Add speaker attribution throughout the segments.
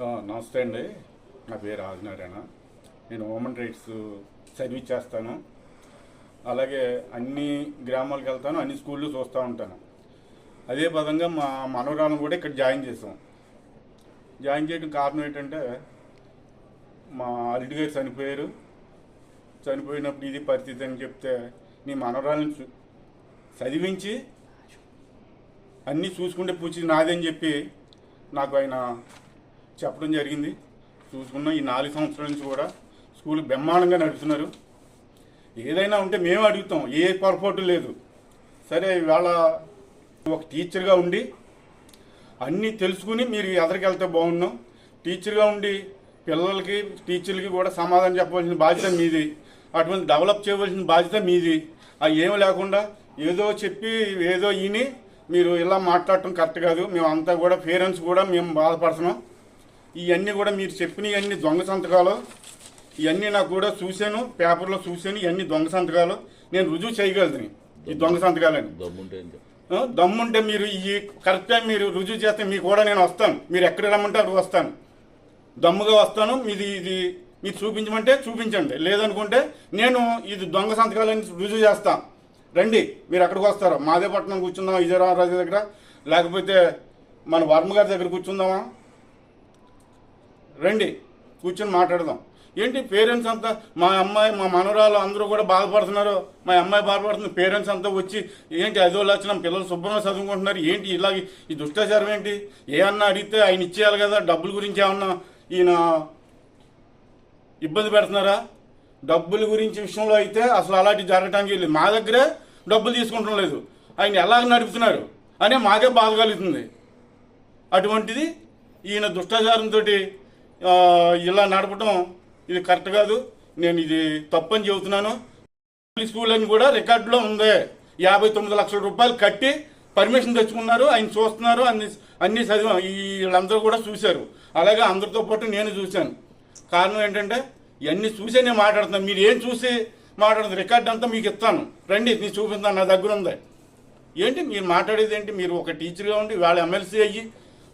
Speaker 1: నమస్తే అండి. నా పేరు ఆదినారాయణ. నేను ఉమెన్ రైట్స్ సర్వీస్ చేస్తాను. అలాగే అన్ని గ్రామాలకు వెళ్తాను అన్ని స్కూళ్ళు చూస్తూ ఉంటాను. అదే పదంగా మా మనవరాలను కూడా ఇక్కడ జాయిన్ చేసాం జాయిన్ చేయడం కారణం ఏంటంటే మా అల్లుడి గారు చనిపోయారు. చనిపోయినప్పుడు ఇది పరిస్థితి అని చెప్తే నీ మనవరాలను చూ- చదివించి అన్నీ చూసుకుంటే పూచి నాదని చెప్పి నాకు ఆయన చెప్పడం జరిగింది. చూసుకున్న ఈ నాలుగు సంవత్సరాల నుంచి కూడా స్కూల్ బ్రహ్మాండంగా నడుపుతున్నారు. ఏదైనా ఉంటే మేము అడుగుతాం. ఏ పొరపాటు లేదు. సరే ఇవాళ ఒక టీచర్గా ఉండి అన్నీ తెలుసుకుని మీరు ఎదరికి వెళ్తే బాగున్నాం. టీచర్గా ఉండి పిల్లలకి టీచర్లకి కూడా సమాధానం చెప్పవలసిన బాధ్యత మీది. అటువంటి డెవలప్ చేయవలసిన బాధ్యత మీది. అవి ఏమి లేకుండా ఏదో చెప్పి ఏదో ఈని మీరు ఇలా మాట్లాడటం కరెక్ట్ కాదు. మేము అంతా కూడా పేరెంట్స్ కూడా మేము బాధపడుతున్నాం. ఇవన్నీ కూడా మీరు చెప్పినవన్నీ దొంగ సంతకాలు. ఇవన్నీ నాకు కూడా చూశాను పేపర్లో చూశాను ఇవన్నీ దొంగ సంతకాలు. నేను రుజువు చేయగలుగుతాను ఈ దొంగ సంతకాలని.
Speaker 2: దమ్ముంటే
Speaker 1: మీరు ఈ కరెక్ట్గా మీరు రుజువు చేస్తే మీకు కూడా నేను వస్తాను. మీరు ఎక్కడ రమ్మంటే అక్కడికి వస్తాను. దమ్ముగా వస్తాను మీది ఇది మీరు చూపించమంటే చూపించండి. లేదనుకుంటే నేను ఇది దొంగ సంతకాలని రుజువు చేస్తాను రండి మీరు అక్కడికి వస్తారు. మాదేపట్నం కూర్చుందాం విజయరామరాజు దగ్గర? లేకపోతే మన వర్మ గారి దగ్గర కూర్చుందామా? రండి కూర్చొని మాట్లాడదాం. ఏంటి పేరెంట్స్ అంతా మా అమ్మాయి మా మనవరాలు అందరూ కూడా బాధపడుతున్నారు? మా అమ్మాయి బాధపడుతుంది పేరెంట్స్ అంతా వచ్చి ఏంటి అదో లక్షణం పిల్లలు శుభ్రంగా చదువుకుంటున్నారు ఏంటి ఇలాగ ఈ దుష్టాచారం ఏంటి? ఏమన్నా అడిగితే ఆయన ఇచ్చేయాలి కదా డబ్బుల గురించి ఏమన్నా ఈయన ఇబ్బంది పెడుతున్నారా? డబ్బుల గురించి విషయంలో అయితే అసలు అలాంటివి జరగటానికి లేదు మా దగ్గరే డబ్బులు తీసుకుంటం లేదు. ఆయన ఎలాగ నడుపుతున్నారు అనే మాకే బాధ కలుగుతుంది. అటువంటిది ఈయన దుష్టాచారంతో ఇలా నడపడం ఇది కరెక్ట్ కాదు. నేను ఇది తప్పని చెబుతున్నాను. పబ్లిక్ స్కూల్ అని కూడా రికార్డులో ఉంది. యాభై తొమ్మిది లక్షల రూపాయలు కట్టి పర్మిషన్ తెచ్చుకున్నారు. ఆయన చూస్తున్నారు. అన్ని అన్ని చదివా వీళ్ళందరూ కూడా చూశారు. అలాగే అందరితో పాటు నేను చూశాను. కారణం ఏంటంటే ఇవన్నీ చూసే నేను మాట్లాడుతున్నాను మీరు ఏం చూసి మాట్లాడుతుంది రికార్డ్ అంతా మీకు ఇస్తాను. రండి నేను చూపిస్తాను. నా దగ్గర ఉంది. ఏంటి? మీరు మాట్లాడేది ఏంటి? మీరు ఒక టీచర్గా ఉండి వాళ్ళ ఎమ్మెల్సీ అయ్యి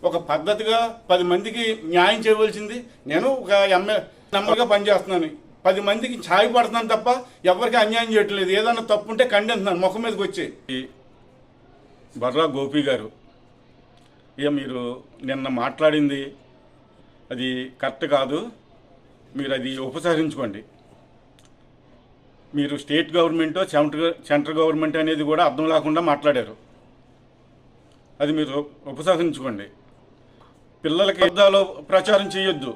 Speaker 1: ఒక పద్ధతిగా పది మందికి న్యాయం చేయవలసింది. నేను ఒక ఎంఏ నెంబర్గా పనిచేస్తున్నాను. పది మందికి ఛాయ్ పడుతున్నాను తప్ప ఎవరికి అన్యాయం చేయట్లేదు. ఏదన్నా తప్పు ఉంటే ఖండిస్తున్నాను ముఖం మీదకి వచ్చి. ఈ బర్రా గోపి గారు ఇక మీరు నిన్న మాట్లాడింది అది కరెక్ట్ కాదు. మీరు అది ఉపసంహరించుకోండి. మీరు state government central central government అనేది కూడా అర్థం లేకుండా మాట్లాడారు. అది మీరు ఉపసంహరించుకోండి. పిల్లలకి యుద్ధాలు ప్రచారం చేయొద్దు.